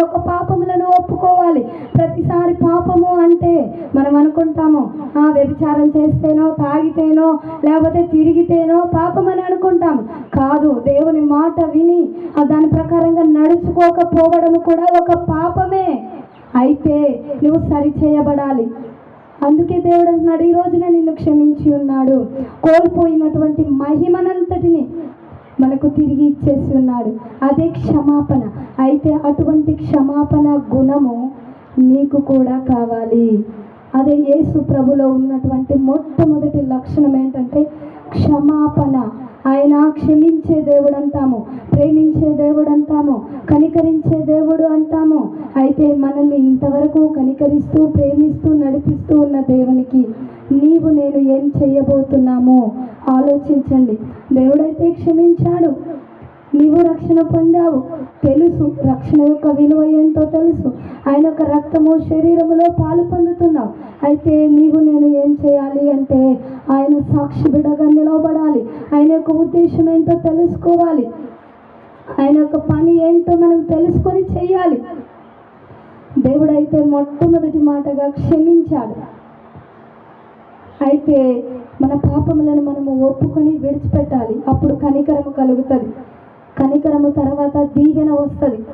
యొక్క పాపములను ఒప్పుకోవాలి. ప్రతిసారి పాపము అంటే మనం అనుకుంటాము ఆ వ్యభిచారం చేస్తేనో తాగితేనో లేకపోతే తిరిగితేనో పాపం అని అనుకుంటాం కాదు దేవుని మాట విని దాని ప్రకారంగా నడుచుకోకపోవడం కూడా ఒక పాపమే. అయితే నువ్వు సరి చేయబడాలి అందుకే దేవుడు అంటున్నాడు ఈ రోజున నిన్ను క్షమించి ఉన్నాడు. కోల్పోయినటువంటి మహిమనంతటిని తిరిగి ఇచ్చేసి ఉన్నాడు అదే క్షమాపణ. అయితే అటువంటి క్షమాపణ గుణము నీకు కూడా కావాలి. అదే యేసు ప్రభులో ఉన్నటువంటి మొట్టమొదటి లక్షణం ఏంటంటే క్షమాపణ. ఆయన క్షమించే దేవుడు అంటాము ప్రేమించే దేవుడు అంటాము కనికరించే దేవుడు అంటాము. అయితే మనల్ని ఇంతవరకు కనికరిస్తూ ప్రేమిస్తూ నడిపిస్తూ ఉన్న దేవునికి నీవు నేను ఏం చేయబోతున్నామో ఆలోచించండి. దేవుడైతే క్షమించాడు. నీవు రక్షణ పొందావు. తెలుసు రక్షణ యొక్క విలువ ఏంటో తెలుసు. ఆయన యొక్క రక్తము శరీరములో పాలు పొందుతున్నావు. అయితే నీవు నేను ఏం చేయాలి అంటే ఆయన సాక్షి బిడగా నిలవబడాలి. ఆయన యొక్క ఉద్దేశం ఏంటో తెలుసుకోవాలి. ఆయన యొక్క పని ఏంటో మనం తెలుసుకొని చేయాలి. దేవుడైతే మొట్టమొదటి మాటగా క్షమించాడు. అయితే మన పాపములను మనము ఒప్పుకొని విడిచిపెట్టాలి. అప్పుడు కనికరము కలుగుతుంది. కనికరము తర్వాత దీవెన వస్తుంది.